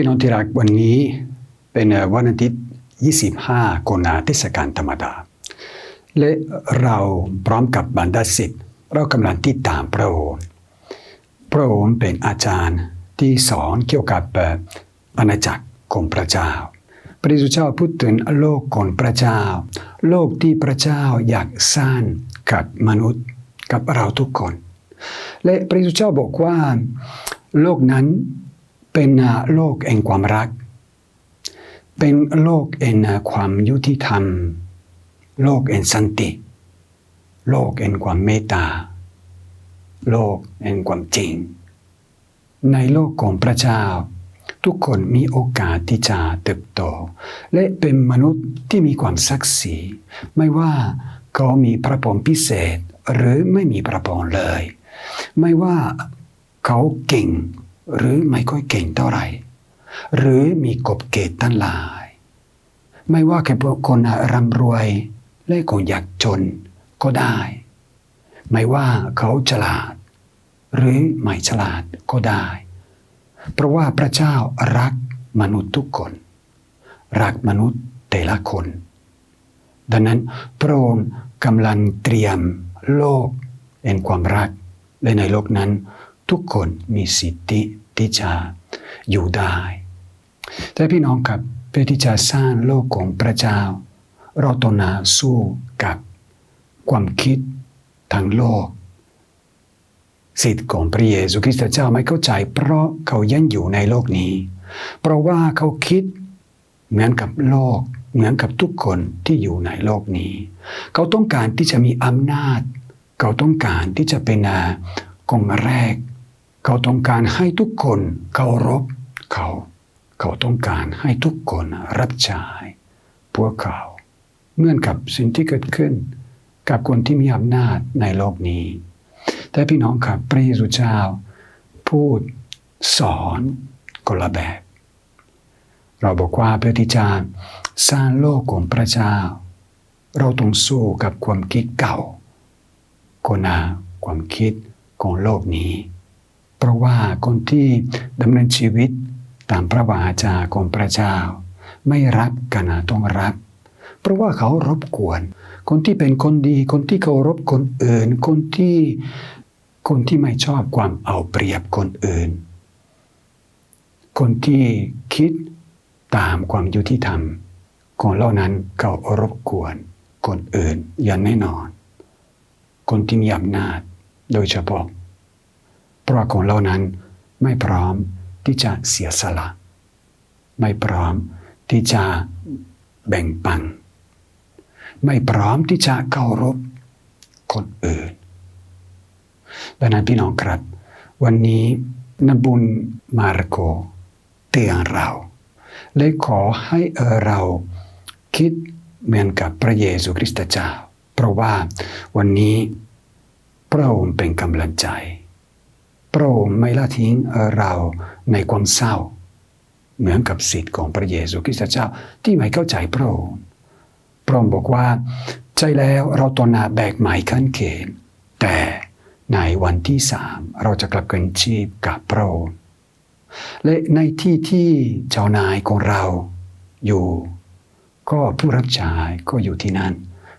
พี่น้องที่รักวันนี้เป็นวันอาทิตย์ 25กุนาเทศกาลธรรมดา และเราพร้อมกับบรรดาศิษย์เรากำลังติดตามพระองค์พระองค์เป็นอาจารย์ที่สอนเกี่ยวกับอาณาจักรของพระเจ้า พระเยซูเจ้าพูดถึงโลกของพระเจ้า โลกที่พระเจ้าอยากสร้างกับมนุษย์กับเราทุกคน และพระเยซูเจ้าบอกว่า โลกนั้น เป็นโลกแห่งความรัก เป็นโลกแห่งความยุติธรรม โลกแห่งสันติ โลกแห่งความเมตตา โลกแห่งความจริง ในโลกของพระเจ้า ทุกคนมีโอกาสที่จะเติบโต และเป็นมนุษย์ที่มีความศักดิ์ศรีไม่ว่าเขามีพระพรพิเศษหรือไม่มีพระพรเลย ไม่ว่าเขาเก่ง หรือไม่ค่อยเก่งเท่าไหร่ หรือมีกบเกตตั้งหลาย ไม่ว่าแค่พวกคนร่ำรวยและคนยากจนก็ได้ ไม่ว่าเขาฉลาด หรือไม่ฉลาดก็ได้ เพราะว่าพระเจ้ารักมนุษย์ทุกคน รักมนุษย์แต่ละคน ดังนั้นพระองค์กำลังเตรียมโลกแห่งความรักและในโลกนั้น ทุกคนมีสิทธิที่จะอยู่ได้ แต่พี่น้องครับเพื่อที่จะสร้างโลกของพระเจ้า เราต้องนาสู้กับความคิดทางโลก สิทธิ์ของพระเยซูคริสต์เจ้าไม่เข้าใจ เพราะเขายังอยู่ในโลกนี้ เพราะว่าเขาคิดเหมือนกับโลก เหมือนกับทุกคนที่อยู่ในโลกนี้ เขาต้องการที่จะมีอำนาจ เขาต้องการที่จะเป็นกองแรก เขาต้องการให้ทุกคนเคารพเขา เขาต้องการให้ทุกคนรับใช้พวกเขา เหมือนกับสิ่งที่เกิดขึ้น กับคนที่มีอำนาจในโลกนี้ แต่พี่น้องครับพระเยซูเจ้า พูดสอนคนละแบบ เราบอกว่าเพื่อที่จะสร้างโลกของพระเจ้า เราต้องสู้กับความคิดเก่าคนนาความคิดของโลกนี้ เพราะว่าคนที่ดำเนินชีวิตตามพระวาจาของพระเจ้า ไม่รับกันต้องรับ เพราะว่าเขารบกวน คนที่เป็นคนดี คนที่เคารพคนอื่น คนที่คนที่ไม่ชอบความเอาเปรียบคนอื่น คนที่คิดตามความยุติธรรมคนเหล่านั้นเขารบกวนคนอื่นอย่างแน่นอน คนที่มีอำนาจโดยเฉพาะ ราะว่าคนเหล่านั้นไม่พร้อมที่จะเสียสละ ไม่พร้อมที่จะแบ่งปัน ไม่พร้อมที่จะเคารพคนอื่นดังนั้นพี่น้องครับ วันนี้นบุญมาระโกเตือนเราและขอให้เราคิดเหมือนกับพระเยซูคริสต์เจ้า เพราะว่าวันนี้พระองค์เป็นกำลังใจ พระองค์ไม่ละทิ้งเราในความเศร้า เหมือนกับสิทธิ์ของพระเยซูคริสต์เจ้าที่ไม่เข้าใจพระองค์พระองค์บอกว่าใจแล้วเราตนาแบกหมายขั้นเขน แต่ในวันที่สามเราจะกลับกันชีพกับพระองค์และในที่ที่เจ้านายของเราอยู่ ก็ผู้รับใช้ก็อยู่ที่นั่น